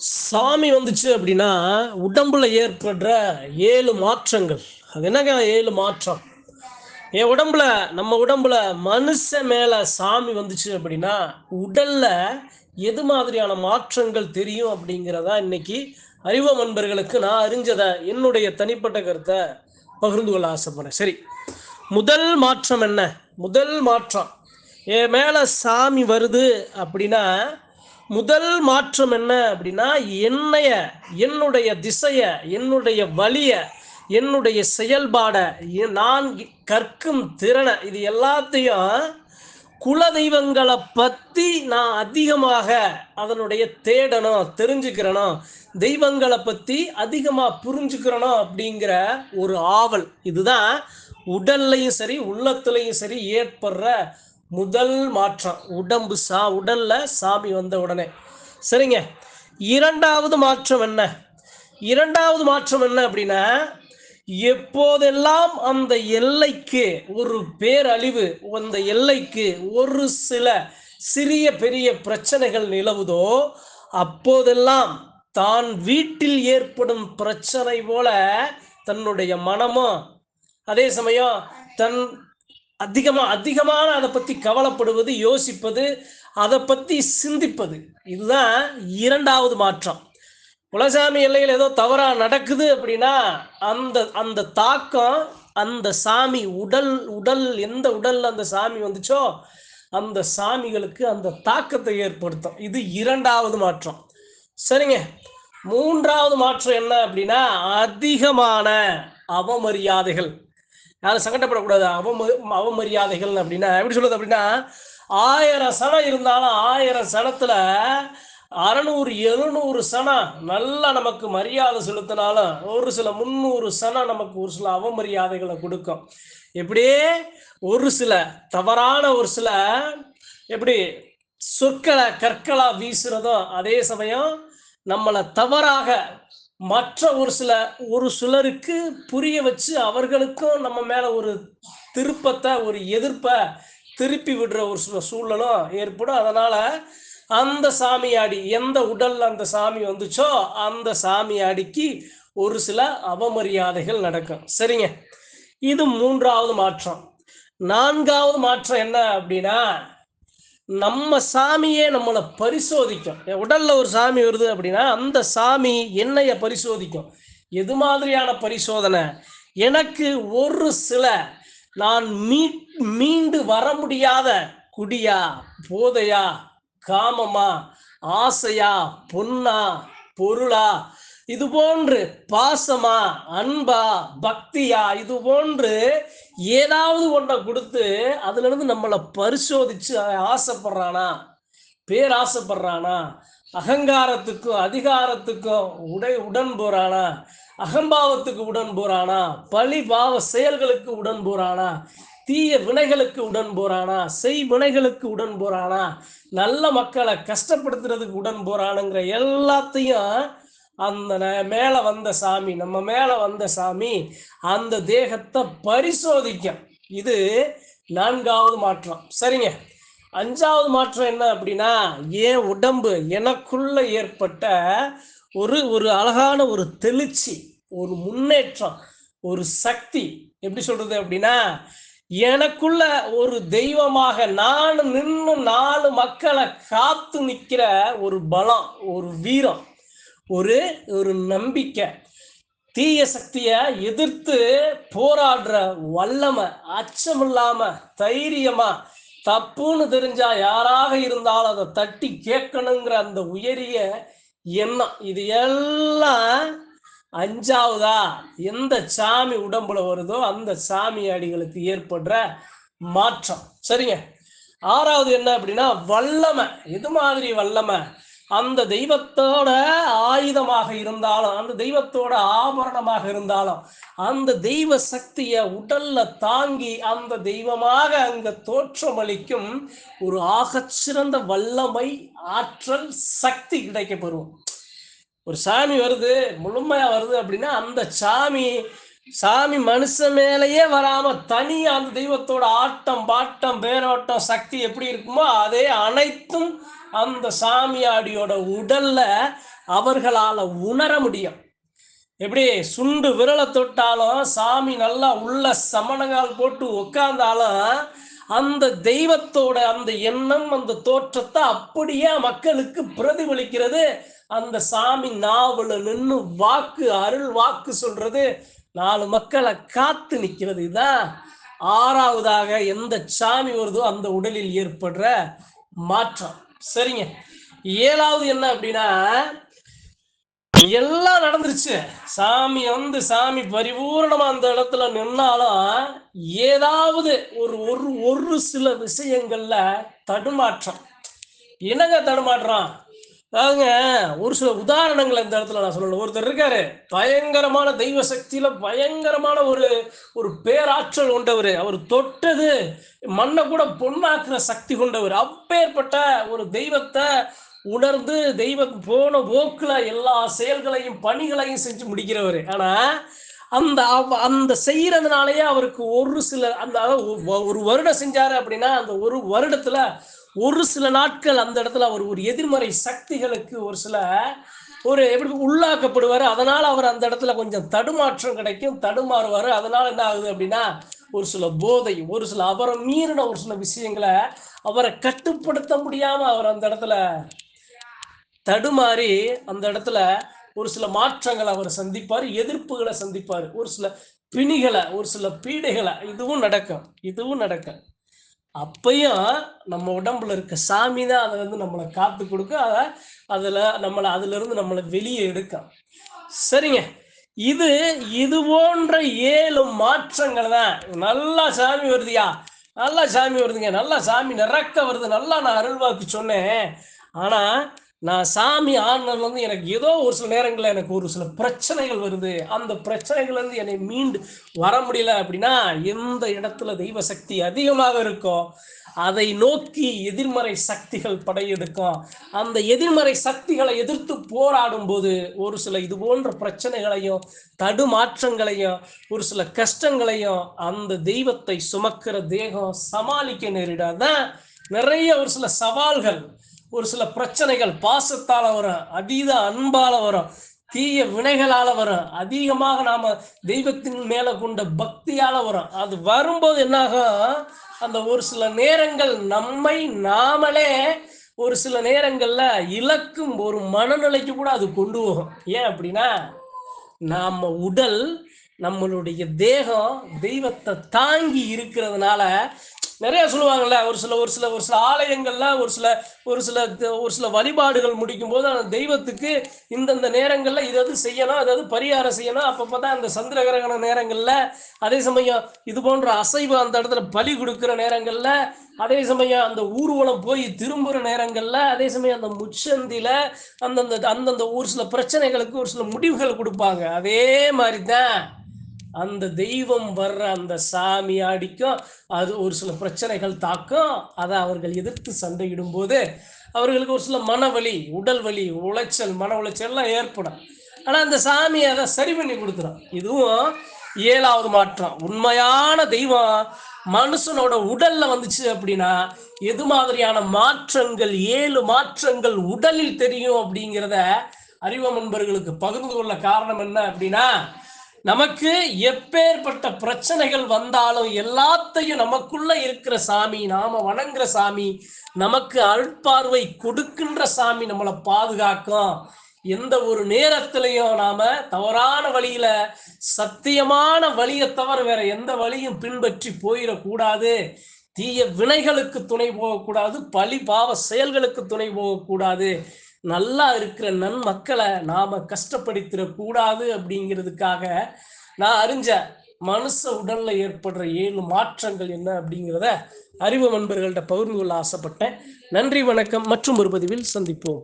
சாமி வந்துச்சு அப்படின்னா உடம்புல ஏற்படுற ஏழு மாற்றங்கள். அது என்னங்க ஏழு மாற்றம்? என் உடம்புல நம்ம உடம்புல மனுஷன் மேல சாமி வந்துச்சு அப்படின்னா உடல்ல எது மாதிரியான மாற்றங்கள் தெரியும் அப்படிங்கிறதா இன்னைக்கு அறிவ நண்பர்களுக்கு நான் அறிஞ்சதை என்னுடைய தனிப்பட்ட கருத்தை பகிர்ந்து கொள்ள ஆசைப்படுறேன். சரி முதல் மாற்றம் என்ன? முதல் மாற்றம் என் மேல சாமி வருது அப்படின்னா முதல் மாற்றம் என்ன அப்படின்னா என்னைய என்னுடைய திசைய என்னுடைய வழிய என்னுடைய செயல்பாட நான் கற்கும் திறனை இது எல்லாத்தையும் குல தெய்வங்களை பற்றி நான் அதிகமாக அதனுடைய தேடணும் தெரிஞ்சுக்கிறனும் தெய்வங்களை பற்றி அதிகமாக புரிஞ்சுக்கிறனும் அப்படிங்கிற ஒரு ஆவல். இதுதான் உடல்லையும் சரி உள்ளத்துலையும் சரி ஏற்படுற முதல் மாற்றம். உடம்பு சா உடல்ல சாமி வந்த உடனே. சரிங்க. இரண்டாவது மாற்றம் என்ன? இரண்டாவது மாற்றம் என்ன அப்படின்னா எப்போதெல்லாம் அந்த எல்லைக்கு ஒரு பேரழிவு அந்த எல்லைக்கு ஒரு சில சிறிய பெரிய பிரச்சனைகள் நிலவுதோ அப்போதெல்லாம் தான் வீட்டில் ஏற்படும் பிரச்சனை போல தன்னுடைய மனமும் அதே சமயம் தன் அதிகமாக அதிகமான அதை பற்றி கவலைப்படுவது யோசிப்பது அதை பற்றி சிந்திப்பது. இதுதான் இரண்டாவது மாற்றம். குலசாமி எல்லையில் ஏதோ தவறாக நடக்குது அப்படின்னா அந்த அந்த தாக்கம் அந்த சாமி உடல் உடல் எந்த உடல்ல அந்த சாமி வந்துச்சோ அந்த சாமிகளுக்கு அந்த தாக்கத்தை ஏற்படுத்தும். இது இரண்டாவது மாற்றம். சரிங்க. மூன்றாவது மாற்றம் என்ன அப்படின்னா அதிகமான அவமரியாதைகள். யாரும் சங்கடப்படக்கூடாது. அவம அவமரியாதைகள் அப்படின்னா எப்படி சொல்றது அப்படின்னா ஆயிரம் சனம் இருந்தாலும் ஆயிரம் சனத்துல அறநூறு எழுநூறு சனம் நல்லா நமக்கு மரியாதை செலுத்தினாலும் ஒரு சில முந்நூறு சனம் நமக்கு ஒரு சில அவமரியாதைகளை கொடுக்கும். எப்படியே ஒரு சில தவறான ஒரு சில எப்படி? சொற்களை கற்களா வீசுறதும் அதே சமயம் நம்மளை தவறாக மற்ற ஒரு சில ஒரு சிலருக்கு புரிய வச்சு அவர்களுக்கும் நம்ம மேல ஒரு திருப்பத்தை ஒரு எதிர்ப்பை திருப்பி விடுற ஒரு சில சூழலும் ஏற்படும். அதனால அந்த சாமியாடி எந்த உடல்ல அந்த சாமி வந்துச்சோ அந்த சாமியாடிக்கு ஒரு சில அவமரியாதைகள் நடக்கும். சரிங்க? இது மூன்றாவது மாற்றம். நான்காவது மாற்றம் என்ன அப்படின்னா நம்ம சாமியே நம்மளை பரிசோதிக்கும். உடல்ல ஒரு சாமி வருது அப்படின்னா அந்த சாமி என்னைய பரிசோதிக்கும். எது மாதிரியான பரிசோதனை? எனக்கு ஒரு சில நான் மீ மீண்டு வர முடியாத குடியா போதையா காமமா ஆசையா பொன்னா பொருளா இது போன்று பாசமா அன்பா பக்தியா இது போன்று ஏதாவது ஒன்றை கொடுத்து அதுல இருந்து நம்மளை பரிசோதிச்சு பேர் ஆசைப்படுறானா? பேராசைப்படுறானா அகங்காரத்துக்கும் அதிகாரத்துக்கும் உடை உடன் போறானா? அகம்பாவத்துக்கு உடன் போறானா? பழி பாவ செயல்களுக்கு உடன் போறானா? தீய வினைகளுக்கு உடன் போறானா? செய் வினைகளுக்கு உடன் போறானா? நல்ல மக்களை கஷ்டப்படுத்துறதுக்கு உடன் போறானுங்கிற எல்லாத்தையும் அந்த ந- மேல வந்த சாமி நம்ம மேல வந்த சாமி அந்த தேகத்தை பரிசோதிக்கும் இது நான்காவது மாற்றம். சரிங்க. அஞ்சாவது மாற்றம் என்ன அப்படின்னா ஏன் உடம்பு எனக்குள்ள ஏற்பட்ட ஒரு ஒரு அழகான ஒரு தெளிச்சி ஒரு முன்னேற்றம் ஒரு சக்தி எப்படி சொல்றது அப்படின்னா எனக்குள்ள ஒரு தெய்வமாக நான் நின்று நாலு மக்களை காத்து நிற்கிற ஒரு பலம் ஒரு வீரம். ஒரு ஒரு நம்பிக்கை. தீய சக்தியை எதிர்த்து போராடுற வல்லமை அச்சமில்லாம தைரியமா தப்புன்னு தெரிஞ்சா யாராக இருந்தாலும் அதை தட்டி கேட்கணுங்கிற அந்த உயரிய எண்ணம். இது எல்லாம் அஞ்சாவதா? எந்த சாமி உடம்புல வருதோ அந்த சாமி அடிகளுக்கு ஏற்படுற மாற்றம். சரிங்க. ஆறாவது என்ன அப்படின்னா வல்லமை. எது மாதிரி வல்லமை? அந்த தெய்வத்தோட ஆயுதமாக இருந்தாலும் அந்த தெய்வத்தோட ஆபரணமாக இருந்தாலும் அந்த தெய்வ சக்தியை உடல்ல தாங்கி அந்த தெய்வமாக அங்க தோற்றமளிக்கும் ஒரு ஆகச்சிறந்த வல்லமை ஆற்றல் சக்தி கிடைக்கப்பெறும். ஒரு சாமி வருது முழுமையா வருது அப்படின்னா அந்த சாமி சாமி மனுஷன் மேலேயே வராம தனியா அந்த தெய்வத்தோட ஆட்டம் பாட்டம் பேரோட்டம் சக்தி எப்படி இருக்குமோ அதே அனைத்தும் அந்த சாமியாடியோட உடல்ல அவர்களால உணர முடியும். எப்படி? சுண்டு விரலை தொட்டாலும் சாமி நல்லா உள்ள சமணங்கால் போட்டு உட்கார்ந்தாலும் அந்த தெய்வத்தோட அந்த எண்ணம் அந்த தோற்றத்தை அப்படியே மக்களுக்கு பிரதிபலிக்கிறது. அந்த சாமி நாவல நின்று வாக்கு அருள் வாக்கு சொல்றது நாலு மக்களை காத்து நிற்கிறது இதுதான் ஆறாவதாக எந்த சாமி வருதோ அந்த உடலில் ஏற்படுற மாற்றம். சரிங்க. ஏழாவது என்ன அப்படின்னா எல்லாம் நடந்துருச்சு. சாமி வந்து சாமி பரிபூர்ணமா அந்த இடத்துல நின்னாலும் ஏதாவது ஒரு ஒரு ஒரு சில விஷயங்கள்ல தடுமாற்றம். என்னங்க தடுமாற்றம்? அதாவதுங்க ஒரு சில உதாரணங்கள் இந்த இடத்துல நான் சொல்லணும். ஒருத்தர் இருக்காரு. பயங்கரமான தெய்வ சக்தியில பயங்கரமான ஒரு ஒரு பேராற்றல் கொண்டவர். அவர் தொட்டது மண்ணை கூட பொண்ணாக்குற சக்தி கொண்டவர். அப்பேற்பட்ட ஒரு தெய்வத்தை உணர்ந்து தெய்வம் போன போக்குல எல்லா செயல்களையும் பணிகளையும் செஞ்சு முடிக்கிறவர். ஆனா அந்த அந்த செய்யறதுனாலயே அவருக்கு ஒரு சில அந்த ஒரு வருடம் செஞ்சாரு அப்படின்னா அந்த ஒரு வருடத்துல ஒரு சில நாட்கள் அந்த இடத்துல அவர் ஒரு எதிர்மறை சக்திகளுக்கு ஒரு சில ஒரு எப்படி உள்ளாக்கப்படுவார். அதனால அவர் அந்த இடத்துல கொஞ்சம் தடுமாற்றம் கிடைக்கும் தடுமாறுவார். அதனால என்ன ஆகுது அப்படின்னா ஒரு சில போதை ஒரு சில அவரை மீறின ஒரு சில விஷயங்களை அவரை கட்டுப்படுத்த முடியாம அவர் அந்த இடத்துல தடுமாறி அந்த இடத்துல ஒரு சில மாற்றங்களை அவர் சந்திப்பார் எதிர்ப்புகளை சந்திப்பார். ஒரு சில பிணிகளை ஒரு சில பீடைகளை இதுவும் நடக்கும் இதுவும் நடக்கும். அப்பையும் நம்ம உடம்புல இருக்க சாமி தான் அதை வந்து நம்மளை காத்து கொடுக்க அதை அதில் நம்மளை அதிலிருந்து நம்மளை வெளியே எடுக்கும் சரிங்க. இது இது போன்ற ஏழு மாற்றங்கள் தான். நல்லா சாமி வருதுயா? நல்லா சாமி வருதுங்க. நல்லா சாமி நிறக்க வருது. நல்லா நான் அருள்வாக்கு சொன்னேன். ஆனால் நான் சாமி ஆனதுலேருந்து எனக்கு ஏதோ ஒரு சில நேரங்களில் எனக்கு ஒரு சில பிரச்சனைகள் வருது. அந்த பிரச்சனைகள்லேருந்து என்னை மீண்டு வர முடியல அப்படின்னா எந்த இடத்துல தெய்வ சக்தி அதிகமாக இருக்கோ அதை நோக்கி எதிர்மறை சக்திகள் படையெடுக்கும். அந்த எதிர்மறை சக்திகளை எதிர்த்து போராடும் போது ஒரு சில இது போன்ற பிரச்சனைகளையும் தடுமாற்றங்களையும் ஒரு சில கஷ்டங்களையும் அந்த தெய்வத்தை சுமக்கிற தேகம் சமாளிக்க நேரிடாதான் நிறைய ஒரு சில சவால்கள். ஒரு சில பிரச்சனைகள் பாசத்தால வரும் அதீத அன்பால வரும் தீய வினைகளால வரும் அதிகமாக நாம தெய்வத்தின் மேல கொண்ட பக்தியால வரும். அது வரும்போது என்னாகும் அந்த ஒரு சில நேரங்கள் நம்மை நாமளே ஒரு சில நேரங்கள்ல இலக்கும் ஒரு மனநிலைக்கு கூட அது கொண்டு போகும். ஏன் அப்படின்னா நாம உடல் நம்மளுடைய தேகம் தெய்வத்தை தாங்கி இருக்கிறதுனால நிறைய சொல்லுவாங்கல்ல ஒரு சில ஒரு சில ஒரு சில ஆலயங்கள்லாம் ஒரு சில ஒரு சில ஒரு சில வழிபாடுகள் முடிக்கும் போது அந்த தெய்வத்துக்கு இந்தந்த நேரங்களில் இதாவது செய்யணும் அதாவது பரிகாரம் செய்யணும். அப்பப்போ தான் அந்த சந்திர கிரகண நேரங்களில் அதே சமயம் இது போன்ற அசைவு அந்த இடத்துல பலி கொடுக்குற நேரங்களில் அதே சமயம் அந்த ஊர்வலம் போய் திரும்புகிற நேரங்களில் அதே சமயம் அந்த முச்சந்தியில் அந்தந்த அந்தந்த ஒரு சில பிரச்சனைகளுக்கு ஒரு சில முடிவுகள் கொடுப்பாங்க. அதே மாதிரி தான் அந்த தெய்வம் வர்ற அந்த சாமி அடிக்கும் அது ஒரு சில பிரச்சனைகள் தாக்கும். அதை அவர்கள் எதிர்த்து சண்டையிடும் போது அவர்களுக்கு ஒரு சில மனவலி உடல் வலி உளைச்சல் மன உளைச்சல் எல்லாம் ஏற்படும். ஆனால் அந்த சாமி அதை சரி பண்ணி கொடுத்துரும் இதுவும் ஏழாவது மாற்றம். உண்மையான தெய்வம் மனுஷனோட உடல்ல வந்துச்சு அப்படின்னா எது மாதிரியான மாற்றங்கள் ஏழு மாற்றங்கள் உடலில் தெரியும் அப்படிங்கிறத அறிவ நண்பர்களுக்கு பகிர்ந்து கொள்ள காரணம் என்ன அப்படின்னா நமக்கு எப்பேற்பட்ட பிரச்சனைகள் வந்தாலும் எல்லாத்தையும் நமக்குள்ள இருக்கிற சாமி நாம வணங்குற சாமி நமக்கு அருட்பார்வை கொடுக்கின்ற சாமி நம்மளை பாதுகாக்கும். எந்த ஒரு நேரத்திலையும் நாம தவறான வழியில சத்தியமான வழியை தவிர வேற எந்த வழியும் பின்பற்றி போயிடக்கூடாது. தீய வினைகளுக்கு துணை போகக்கூடாது பழி பாவ செயல்களுக்கு துணை போகக்கூடாது. நல்லா இருக்கிற நன்மக்களை நாம கஷ்டப்படுத்திடக்கூடாது அப்படிங்கிறதுக்காக நான் அறிஞ்ச மனுஷ உடல்ல ஏற்படுற ஏழு மாற்றங்கள் என்ன அப்படிங்கிறத அறிவு நண்பர்கள்ட்ட பகிர்ந்து கொள்ள ஆசைப்பட்டேன். நன்றி வணக்கம். மற்றும் ஒரு பதிவில் சந்திப்போம்.